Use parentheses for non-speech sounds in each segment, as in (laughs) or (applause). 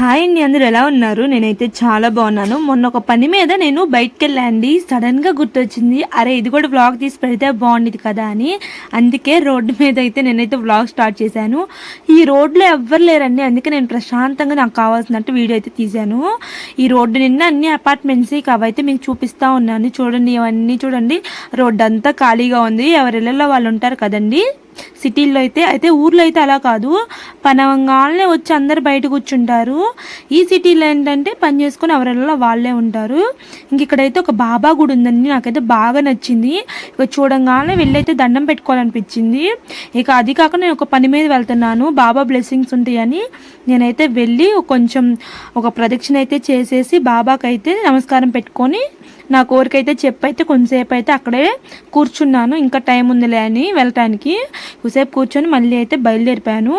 Hi అండి అందరు ఎలా ఉన్నారు? నేనైతే చాలా బాగున్నాను. మొన్న ఒక పని మీద నేను బయటకు వెళ్ళండి సడన్గా గుర్తొచ్చింది అరే ఇది కూడా వ్లాగ్ తీసి పెడితే బాగుండేది కదా అని. అందుకే రోడ్డు మీద అయితే నేనైతే వ్లాగ్ స్టార్ట్ చేశాను. ఈ రోడ్లో ఎవ్వరు లేరండి. అందుకే నేను ప్రశాంతంగా నాకు కావాల్సినట్టు వీడియో అయితే తీశాను. ఈ రోడ్డు నిన్న అన్ని అపార్ట్మెంట్స్ అవైతే మీకు చూపిస్తా ఉన్నాను. చూడండి ఇవన్నీ చూడండి. రోడ్డు అంతా ఖాళీగా ఉంది. ఎవరి ఇళ్ళలో వాళ్ళు ఉంటారు కదండి. సిటీల్లో అయితే అయితే ఊర్లో అయితే అలా కాదు. పనవంగానే వచ్చి అందరు బయట కూర్చుంటారు. ఈ సిటీలో ఏంటంటే పని చేసుకొని ఎవరెల్లో వాళ్ళే ఉంటారు. ఇంక ఇక్కడైతే ఒక బాబా గుడి ఉందండి నాకైతే బాగా నచ్చింది. ఇక చూడంగానే వెళ్ళైతే దండం పెట్టుకోవాలనిపించింది. ఇక అది కాక నేను ఒక పని మీద వెళ్తున్నాను బాబా బ్లెస్సింగ్స్ ఉంటాయని. నేనైతే వెళ్ళి కొంచెం ఒక ప్రదక్షిణ అయితే చేసేసి బాబాకైతే నమస్కారం పెట్టుకొని నా కోరికైతే చెప్పైతే కొంతసేపు అయితే అక్కడే కూర్చున్నాను. ఇంకా టైం ఉందిలే అని వెళ్ళటానికి. కొద్దిసేపు కూర్చొని మళ్ళీ అయితే బయలుదేరిపోయాను.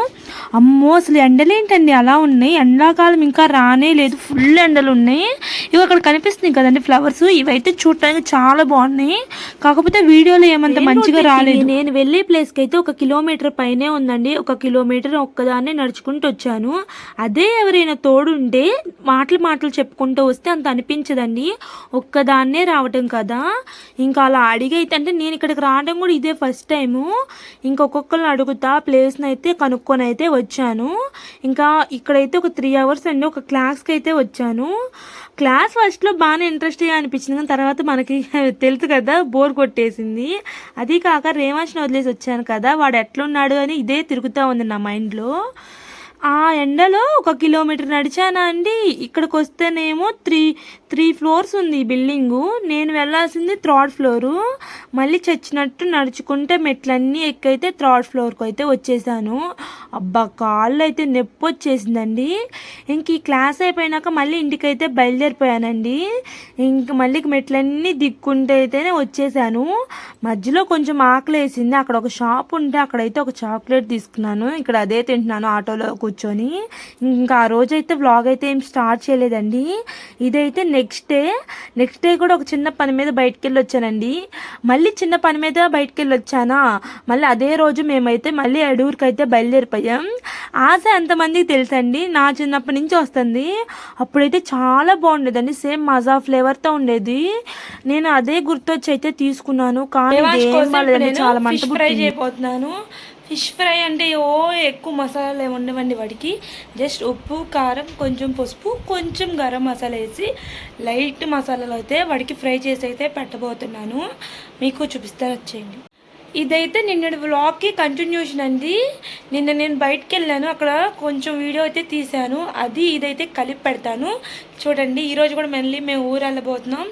అమ్మో అసలు ఎండలు ఏంటండి అలా ఉన్నాయి. ఎండాకాలం ఇంకా రానే లేదు. ఫుల్ ఎండలు ఉన్నాయి. ఇవి అక్కడ కనిపిస్తున్నాయి కదండి ఫ్లవర్స్. ఇవైతే చూడటానికి చాలా బాగున్నాయి. కాకపోతే వీడియోలో ఏమంత మంచిగా రాలేదు. నేను వెళ్ళే ప్లేస్కి అయితే ఒక కిలోమీటర్ పైనే ఉందండి. ఒక కిలోమీటర్ ఒక్కదాన్నే నడుచుకుంటూ వచ్చాను. అదే ఎవరైనా తోడు ఉంటే మాటలు మాటలు చెప్పుకుంటూ వస్తే అంత అనిపించదండి. రానే రావటం కదా. ఇంకా అలా అడిగైతే అంటే నేను ఇక్కడికి రావడం కూడా ఇదే ఫస్ట్ టైము ఇంకొకొక్కరిని అడుగుతా ప్లేస్ని అయితే కనుక్కొని అయితే వచ్చాను. ఇంకా ఇక్కడైతే ఒక త్రీ అవర్స్ అండి ఒక క్లాస్కి అయితే వచ్చాను. క్లాస్ ఫస్ట్లో బాగానే ఇంట్రెస్ట్గా అనిపించింది కానీ తర్వాత మనకి (laughs) తెలుసు కదా బోర్ కొట్టేసింది. అది కాక రేవాష్ని వదిలేసి వచ్చాను కదా వాడు ఎట్లున్నాడు అని ఇదే తిరుగుతూ ఉంది నా మైండ్లో ఆ ఎండలో ఒక కిలోమీటర్ నడిచానా అండి? ఇక్కడికి వస్తేనేమో త్రీ త్రీ ఫ్లోర్స్ ఉంది ఈ బిల్డింగు. నేను వెళ్ళాల్సింది థర్డ్ ఫ్లోరు. మళ్ళీ చచ్చినట్టు నడుచుకుంటే మెట్లన్నీ ఎక్కైతే థర్డ్ ఫ్లోర్కి అయితే వచ్చేసాను. అబ్బా కాళ్ళు అయితే నొప్పి వచ్చేసిందండి ఇంక ఈ క్లాస్ అయిపోయినాక మళ్ళీ ఇంటికైతే బయలుదేరిపోయానండి. ఇంక మళ్ళీ మెట్లన్నీ దిక్కుంటే అయితేనే వచ్చేసాను. మధ్యలో కొంచెం ఆకలి వేసింది అక్కడ ఒక షాప్ ఉంటే అక్కడైతే ఒక చాక్లెట్ తీసుకున్నాను. ఇక్కడ అదే తింటున్నాను ఆటోలో కూర్చొని ఇంకా ఆ రోజు అయితే వ్లాగ్ అయితే ఏం స్టార్ట్ చేయలేదండి. ఇదైతే నెక్స్ట్ డే నెక్స్ట్ డే కూడా ఒక చిన్న పని మీద బయటికి వెళ్ళి వచ్చానండి మళ్ళీ చిన్న పని మీద బయటికి వెళ్ళి వచ్చానా మళ్ళీ అదే రోజు మేమైతే మళ్ళీ అడూరుకి అయితే బయలుదేరిపోయాం. ఆశ ఎంతమందికి తెలుసండి? నా చిన్నప్పటి నుంచి వస్తుంది. అప్పుడైతే చాలా బాగుండేదండి. సేమ్ మజా ఫ్లేవర్తో ఉండేది. నేను అదే గుర్తొచ్చి అయితే తీసుకున్నాను. కానీ చాలా మంట ఫ్రై చేయబోతున్నాను. ఫిష్ ఫ్రై అంటే ఓ ఎక్కువ మసాలాలు ఉండవండి వాడికి జస్ట్ ఉప్పు కారం కొంచెం పసుపు కొంచెం గరం మసాలా వేసి లైట్ మసాలాలు అయితే వాడికి ఫ్రై చేసి అయితే పెట్టబోతున్నాను. మీకు చూపిస్తాను వచ్చేయండి. ఇదైతే నిన్నటి వ్లాగ్కి కంటిన్యూషన్ అండి. నిన్న నేను బయటికి వెళ్ళాను. అక్కడ కొంచెం వీడియో అయితే తీశాను. అది ఇదైతే కలిపి పెడతాను. చూడండి ఈరోజు కూడా మళ్ళీ మేము ఊరు వెళ్ళబోతున్నాం.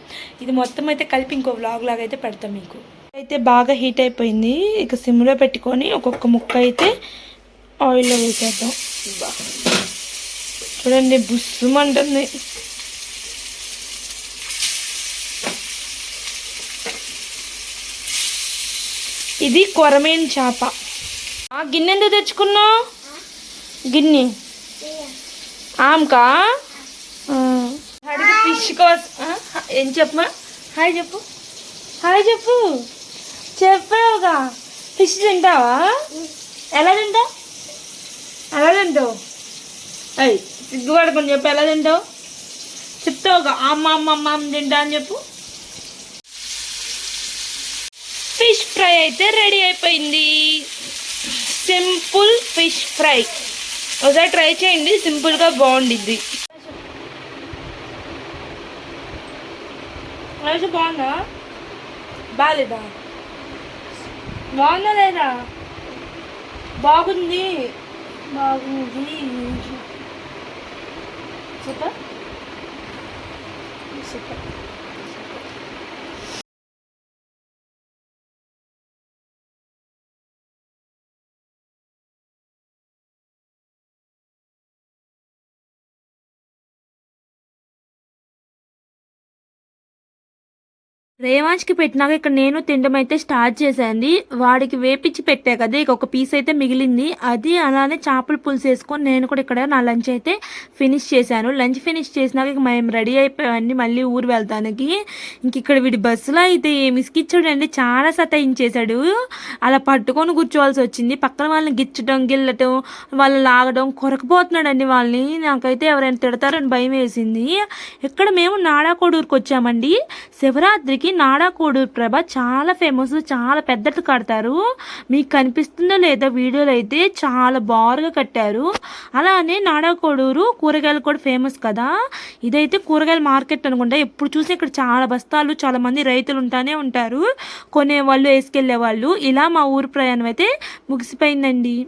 ఇది మొత్తం అయితే కలిపి ఇంకో వ్లాగ్ లాగా అయితే పెడతాం మీకు. అయితే బాగా హీట్ అయిపోయింది. ఇక సిమ్లో పెట్టుకొని ఒక్కొక్క ముక్క అయితే ఆయిల్లో వేసేద్దాం. చూడండి బుస్సుమంటుంది. ఇది కొరమేన్ చేప. ఆ గిన్నె ఎందుకు తెచ్చుకున్నావు? గిన్నె. ఆమ్కా? అడిగి ఫిష్ కోసం ఏం చెప్పమా హాయ్ చెప్పు. హాయ్ చెప్పు. చెప్పావుగా. ఫిష్ తింటావా? ఎలా తింటావు? ఎలా తింటావు? అయ్యి సిగ్గుపడకుండా చెప్పు ఎలా తింటావు? చెప్తావుగా అమ్మ అమ్మ అమ్మ అమ్మ తింటా అని చెప్పు. ఫిష్ ఫ్రై అయితే రెడీ అయిపోయింది. Simple fish fry. ఒకసారి ట్రై చేయండి సింపుల్గా బాగుండిద్ది. బాగుందా? బాగాలేదా బాగుందా లేదా బాగుంది. బాగుంది. సూపర్. సూపర్. రేవాంష్కి పెట్టినాక ఇక్కడ నేను తినడం అయితే స్టార్ట్ చేశాను వాడికి వేపించి పెట్టా కదా ఇక ఒక పీస్ అయితే మిగిలింది. అది అలానే చేపల పులుసు వేసుకొని నేను కూడా ఇక్కడ నా లంచ్ అయితే ఫినిష్ చేశాను. లంచ్ ఫినిష్ చేసినాక ఇక మేము రెడీ అయిపోయామండి మళ్ళీ ఊరు వెళ్తానికి. ఇంక ఇక్కడ వీడి బస్సులో అయితే ఏమి చాలా సతాయించేశాడు. అలా పట్టుకొని కూర్చోవాల్సి వచ్చింది. పక్కన వాళ్ళని గిచ్చడం గిల్లటం వాళ్ళు లాగడం కొరకపోతున్నాడండి వాళ్ళని. నాకైతే ఎవరైనా తిడతారని భయం వేసింది. ఇక్కడ మేము నాడాకోడూరుకు వచ్చామండి. శివరాత్రికి నాడాకోడూరు ప్రభ చాలా ఫేమస్ చాలా పెద్దది కడతారు. మీకు కనిపిస్తుందో లేదో వీడియోలో అయితే చాలా బారుగా కట్టారు. అలానే నాడాకోడూరు కూరగాయలు కూడా ఫేమస్ కదా. ఇదైతే కూరగాయల మార్కెట్ అనుకుంటా. ఎప్పుడు చూసి ఇక్కడ చాలా బస్తాలు చాలా మంది రైతులు ఉంటానే ఉంటారు. కొనేవాళ్ళు వేసుకెళ్ళే వాళ్ళు ఇలా మా ఊరు ప్రయాణం అయితే ముగిసిపోయిందండి.